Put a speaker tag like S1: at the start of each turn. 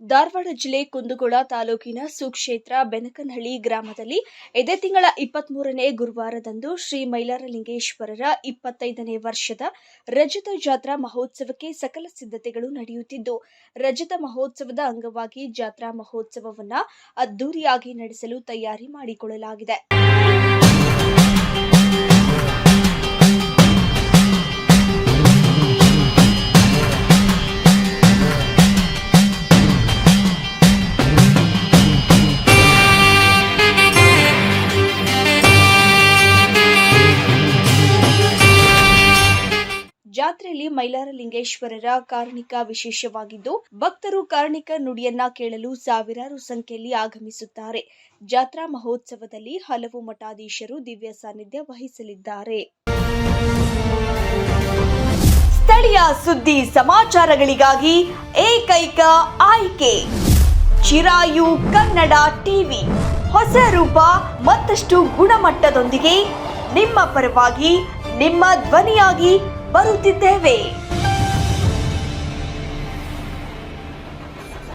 S1: ಧಾರವಾಡ ಜಿಲ್ಲೆ ಕುಂದಗೋಳ ತಾಲೂಕಿನ ಸುಕ್ಷೇತ್ರ ಬೆನಕನಹಳ್ಳಿ ಗ್ರಾಮದಲ್ಲಿ ಇದೇ ತಿಂಗಳ ಇಪ್ಪತ್ಮೂರನೇ ಗುರುವಾರದಂದು ಶ್ರೀ ಮೈಲಾರಲಿಂಗೇಶ್ವರರ ಇಪ್ಪತ್ತೈದನೇ ವರ್ಷದ ರಜತ ಜಾತ್ರಾ ಮಹೋತ್ಸವಕ್ಕೆ ಸಕಲ ಸಿದ್ಧತೆಗಳು ನಡೆಯುತ್ತಿದ್ದು, ರಜತ ಮಹೋತ್ಸವದ ಅಂಗವಾಗಿ ಜಾತ್ರಾ ಮಹೋತ್ಸವವನ್ನು ಅದ್ದೂರಿಯಾಗಿ ನಡೆಸಲು ತಯಾರಿ ಮಾಡಿಕೊಳ್ಳಲಾಗಿದೆ. ಜಾತ್ರೆಯಲ್ಲಿ ಮೈಲಾರ ಲಿಂಗೇಶ್ವರರ ಕಾರ್ಣಿಕ ವಿಶೇಷವಾಗಿದ್ದು, ಭಕ್ತರು ಕಾರ್ಣಿಕ ನುಡಿಯನ್ನ ಕೇಳಲು ಸಾವಿರಾರು ಸಂಖ್ಯೆಯಲ್ಲಿ ಆಗಮಿಸುತ್ತಾರೆ. ಜಾತ್ರಾ ಮಹೋತ್ಸವದಲ್ಲಿ ಹಲವು ಮಠಾಧೀಶರು ದಿವ್ಯ ಸಾನ್ನಿಧ್ಯ ವಹಿಸಲಿದ್ದಾರೆ. ಸ್ಥಳೀಯ ಸುದ್ದಿ ಸಮಾಚಾರಗಳಿಗಾಗಿ ಏಕೈಕ ಆಯ್ಕೆ, ಚಿರಾಯು ಕನ್ನಡ ಟಿವಿ. ಹೊಸ ರೂಪ, ಮತ್ತಷ್ಟು ಗುಣಮಟ್ಟದೊಂದಿಗೆ ನಿಮ್ಮ ಪರವಾಗಿ, ನಿಮ್ಮ ಧ್ವನಿಯಾಗಿ ಬರುತ್ತಿದ್ದೇವೆ.